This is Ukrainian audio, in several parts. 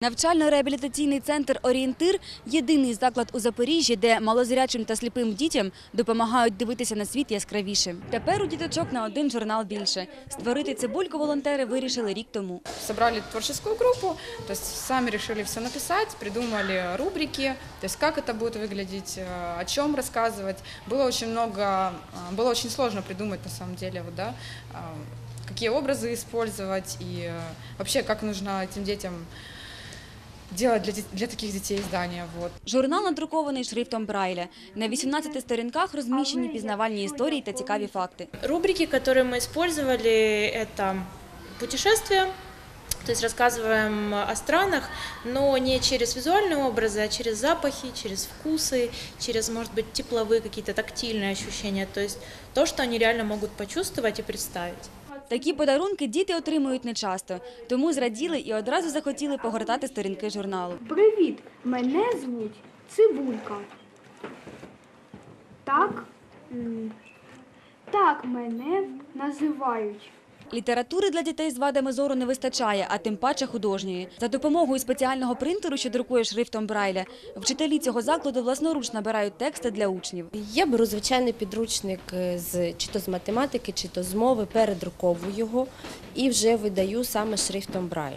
Навчально-реабілітаційний центр Орієнтир єдиний заклад у Запоріжжі, де малозрячим та сліпим дітям допомагають дивитися на світ яскравіше. Тепер у діточок на один журнал більше. Створити цибульку волонтери вирішили рік тому. собрали творческую группу, то есть сами решили все написать, придумали рубрики, то есть как это будет выглядеть, э, о чем рассказывать. Было очень много, э, было очень сложно придумать на самом деле, вот, да, э, какие образы использовать и э, вообще как нужно этим детям делать для, де- для таких детей издания. Вот. Журнал надрукований шрифтом Брайля. На 18 сторінках розміщені пізнавальні історії та цікаві факти. Рубрики, которые мы использовали, это путешествия, то есть рассказываем о странах, но не через визуальные образы, а через запахи, через вкусы, через, может быть, тепловые какие-то тактильные ощущения, то есть то, что они реально могут почувствовать и представить. Такі подарунки діти отримують нечасто, тому зраділи і одразу захотіли погортати сторінки журналу. Привіт! Мене звуть Цибулька. Так? Так мене називають. Літератури для дітей з вадами зору не вистачає, а тим паче художньої. За допомогою спеціального принтеру, що друкує шрифтом Брайля, вчителі цього закладу власноруч набирають тексти для учнів. Я беру звичайний підручник е, з чи то з математики, чи то з мови, передруковую його і вже видаю саме шрифтом Брайля.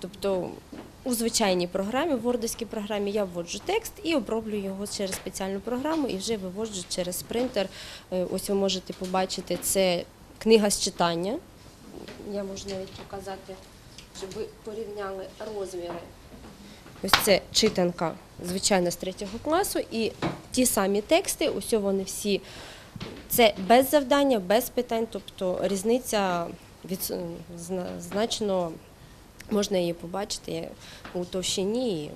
Тобто у звичайній програмі, в вордовській програмі, я вводжу текст і оброблю його через спеціальну програму і вже виводжу через принтер. Е, Ось ви можете побачити, це книга з читання. Я можу навіть показати, щоб ви порівняли розміри. Ось це читанка, звичайно, з третього класу, і ті самі тексти, ось вони всі. Це без завдання, без питань, тобто різниця від, значно можна її побачити у товщині,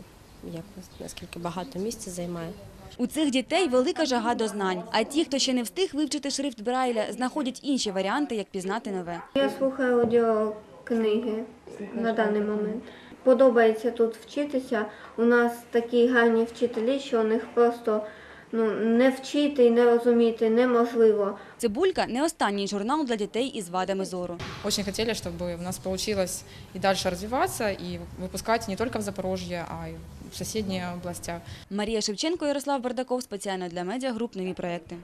як, наскільки багато місця займає. У цих дітей велика жага до знань. А ті, хто ще не встиг вивчити шрифт Брайля, знаходять інші варіанти, як пізнати нове. Я слухаю аудіокниги на даний момент. Подобається тут вчитися. У нас такі гарні вчителі, що у них просто ну, не вчити і не розуміти неможливо. Цибулька не останній журнал для дітей із вадами зору. Дуже хотіли, щоб у нас вийшло і далі розвиватися, і випускати не тільки в Запорожье, а й в сусідніх областях. Марія Шевченко, Ярослав Бардаков спеціально для медіагруп нові проекти.